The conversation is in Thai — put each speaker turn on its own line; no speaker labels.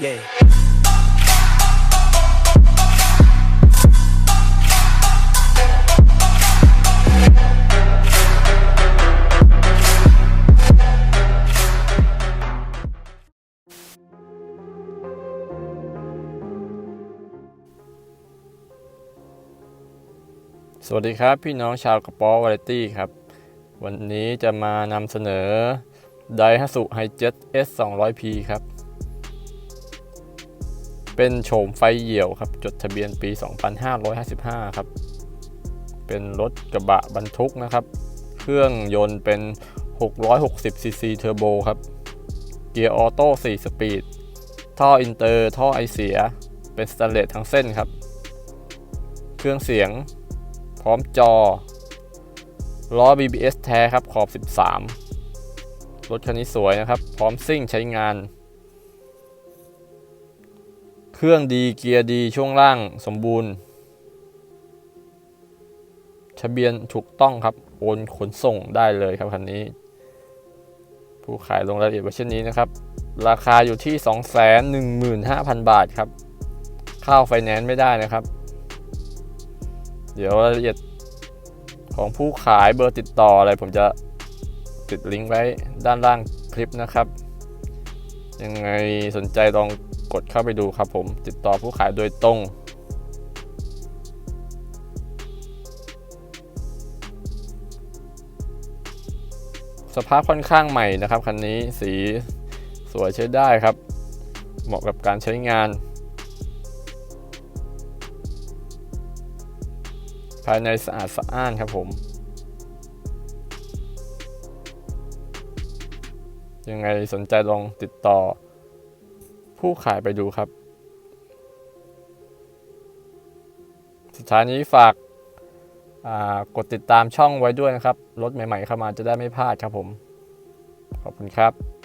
Yeah.
สวัสดีครับ พี่น้องชาวกระป๋อวาไรตี้ครับ วันนี้จะมานำเสนอไดฮัสุไฮเจ็ต S 2 0 0 P ครับ เป็นโฉมไฟเหี่ยวครับ จดทะเบียนปี 2555 ครับ เป็นรถกระบะบรรทุกนะครับ เครื่องยนต์เป็น 660 cc เทอร์โบครับ เกียร์ออโต้ 4 สปีด ท่ออินเตอร์ ท่อไอเสีย เป็นสแตนเลสทั้งเส้นครับ เครื่องเสียง พร้อมจอ ล้อ BBS แท้ครับ ขอบ 13 รถคันนี้สวยนะครับ พร้อมซิ่งใช้งาน เครื่องดีเกียร์ดีช่วงล่างสมบูรณ์ทะเบียนถูกต้องครับ โอนขนส่งได้เลยครับคันนี้ ผู้ขายลงรายละเอียดไว้เช่นนี้นะครับ ราคาอยู่ที่ 215,000 บาทครับเข้าไฟแนนซ์ไม่ได้นะครับ เดี๋ยวรายละเอียดของผู้ขายเบอร์ติดต่ออะไร ผมจะติดลิงก์ไว้ด้านล่างคลิปนะครับ ยังไงสนใจลอง กดเข้าไปดูครับผมติดต่อผู้ขายโดยตรงสภาพค่อนข้างใหม่นะครับคันนี้สีสวยใช้ได้ครับ เหมาะกับการใช้งาน ภายในสะอาดสะอ้านครับผม ยังไงสนใจลองติดต่อ ผู้ขายไปดูครับ สุดท้ายนี้ฝากากดติดตามช่องไว้ด้วยนะครับ รถใหม่ๆเข้ามาจะได้ไม่พลาดครับผม ขอบคุณครับ